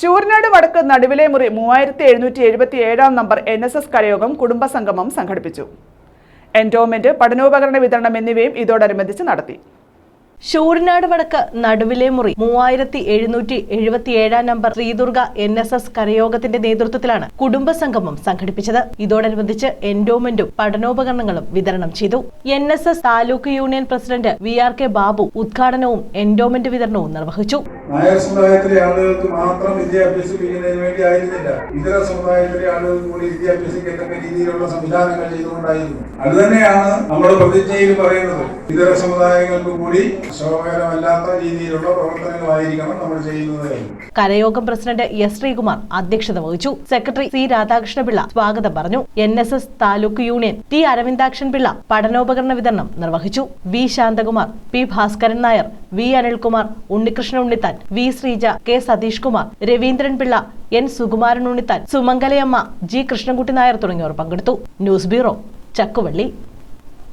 ശൂരനാട് വടക്ക് നടുവിലെ മുറി മൂവായിരത്തി എഴുന്നൂറ്റി എഴുപത്തി ഏഴാം നമ്പർ എൻ എസ് എസ് കരയോഗം കുടുംബസംഗമം സംഘടിപ്പിച്ചു. എൻഡോമെന്റ് പഠനോപകരണ വിതരണം എന്നിവയും ഇതോടനുബന്ധിച്ച് നടത്തി. ശൂരനാട് വടക്ക് നടുവിലെ മുറി മൂവായിരത്തി എഴുന്നൂറ്റി എഴുപത്തി ഏഴാം number Sreedurga N S S കരയോഗത്തിന്റെ നേതൃത്വത്തിലാണ് കുടുംബസംഗമം സംഘടിപ്പിച്ചത്. ഇതോടനുബന്ധിച്ച് എൻഡോമെന്റും പഠനോപകരണങ്ങളും വിതരണം ചെയ്തു. N S S taluk union president V R K Babu ഉദ്ഘാടനവും എൻഡോമെന്റ് വിതരണവും നിർവഹിച്ചു. നായർ സമുദായത്തിലെ ആളുകൾക്ക് മാത്രം വിദ്യ അഭ്യസിപ്പിക്കുന്നതിന് വേണ്ടി ആയിരുന്നില്ല. ഇതര സമുദായത്തിലെ ആളുകൾക്ക് കൂടി വിദ്യ അഭ്യസിക്കത്തക്ക രീതിയിലുള്ള സംവിധാനങ്ങൾ ചെയ്തുകൊണ്ടായിരുന്നു. അതുതന്നെയാണ് നമ്മുടെ പ്രതിജ്ഞയിൽ പറയുന്നത്. ഇതര സമുദായങ്ങൾക്ക് കൂടി ശോഭകരമല്ലാത്ത രീതിയിലുള്ള പ്രവർത്തനങ്ങളായിരിക്കണം നമ്മൾ ചെയ്യുന്നത് കരയോഗം പ്രസിഡന്റ് എസ് ശ്രീകുമാർ അധ്യക്ഷത വഹിച്ചു. സെക്രട്ടറി സി രാധാകൃഷ്ണപിള്ള സ്വാഗതം പറഞ്ഞു. N S S taluk union T Aravindakshan Pillai പഠനോപകരണ വിതരണം നിർവഹിച്ചു. V Santhakumar P Bhaskaran Nair V Anilkumar Unnikrishna Unnithan V Sreeja K Satheesh Kumar Raveendran Pillai N Sukumaran Unnithan Sumangalayamma G Krishnankutty Nair തുടങ്ങിയവർ പങ്കെടുത്തു. News bureau Chakkuvally.